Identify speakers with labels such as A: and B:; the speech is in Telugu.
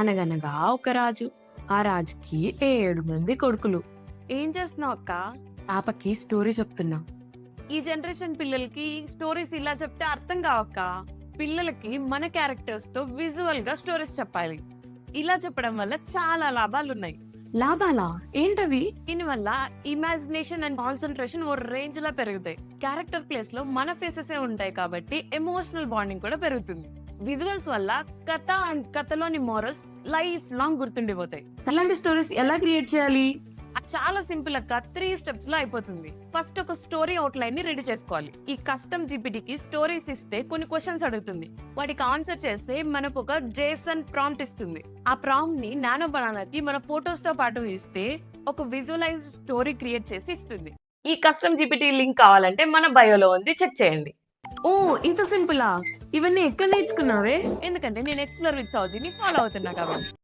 A: అనగనగా ఒక రాజు. ఆ రాజుకి ఏడు మంది కొడుకులు. ఏం చేస్తున్నావు అక్క? పాపకి స్టోరీ చెప్తున్నా. ఈ జనరేషన్ పిల్లలకి స్టోరీస్ ఇలా చెప్తే అర్థం కావక్క పిల్లలకి మన క్యారెక్టర్స్తో విజువల్గా స్టోరీస్ చెప్పాలి. ఇలా చెప్పడం వల్ల చాలా లాభాలు ఉన్నాయి లాభాలా? ఏంటవి? దీనివల్ల ఇమాజినేషన్ అండ్ కాన్సన్ట్రేషన్ ఓ రేంజ్లో పెరుగుతాయి. క్యారెక్టర్ ప్లేస్లో మన ఫేసెస్ ఉంటాయి కాబట్టి ఎమోషనల్ బాండింగ్ కూడా పెరుగుతుంది. విజువల్స్ వల్ల కథ అండ్ కథలోని మోరల్స్ లైఫ్ లాంగ్ గుర్తుండిపోతాయి. అలాంటి స్టోరీస్ ఎలా క్రియేట్ చేయాలి? చాలా సింపుల్ అక్క. త్రీ స్టెప్స్లో అయిపోతుంది. ఫస్ట్ ఒక స్టోరీ అవుట్ లైన్ని రెడీ చేసుకోవాలి. ఈ కస్టమ్ జీపీటీకి స్టోరీస్ ఇస్తే కొన్ని క్వశ్చన్స్ అడుగుతుంది. వాటికి ఆన్సర్ చేస్తే మనకు ఒక జేసన్ ప్రాంప్ట్ ఇస్తుంది. ఆ ప్రాంప్ట్ని నానో బనానాకి మన ఫొటోస్తో పాటు ఇస్తే ఒక విజువలైజ్ స్టోరీ క్రియేట్ చేసి ఇస్తుంది. ఈ కస్టమ్ జీపీటీ లింక్ కావాలంటే మన బయోలో ఉంది. చెక్ చేయండి. ఓ ఇంత సింపులా? ఇవన్నీ ఎక్కడ నేర్చుకున్నావే? ఎందుకంటే నేను ఎక్స్ప్లోర్ విత్ సౌజీని ఫాలో అవుతున్నా కాబట్టి.